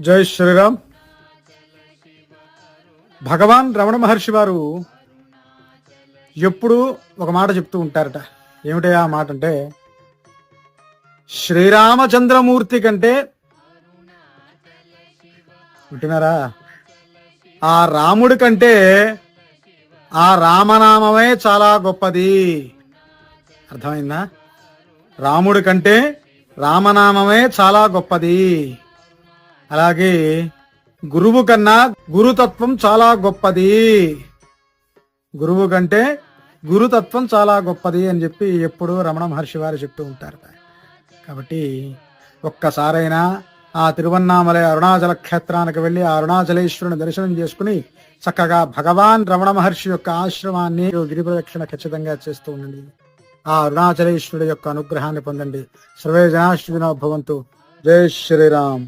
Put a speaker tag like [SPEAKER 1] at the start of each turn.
[SPEAKER 1] జై శ్రీరామ్. భగవాన్ రమణ మహర్షి వారు ఎప్పుడు ఒక మాట చెప్తూ ఉంటారట. ఏమిటే ఆ మాట అంటే శ్రీరామచంద్రమూర్తి కంటే వింటున్నారా? ఆ రాముడి కంటే ఆ రామనామమే చాలా గొప్పది. అర్థమైందా? రాముడి కంటే రామనామమే చాలా గొప్పది. అలాగే గురువు కన్నా గురుతత్వం చాలా గొప్పది. గురువు కంటే గురుతత్వం చాలా గొప్పది అని చెప్పి ఎప్పుడు రమణ మహర్షి వారు చెప్తూ ఉంటారు. కాబట్టి ఒక్కసారైనా ఆ తిరువన్నామలై అరుణాచల క్షేత్రానికి వెళ్ళి ఆ అరుణాచలేశ్వరుని దర్శనం చేసుకుని చక్కగా భగవాన్ రమణ మహర్షి యొక్క ఆశ్రమాన్ని గిరి ప్రదక్షిణ ఖచ్చితంగా చేస్తూ ఉండండి. ఆ అరుణాచలేశ్వరుడు యొక్క అనుగ్రహాన్ని పొందండి. సర్వే జనాశ్వినో భవంతు జై శ్రీరామ్.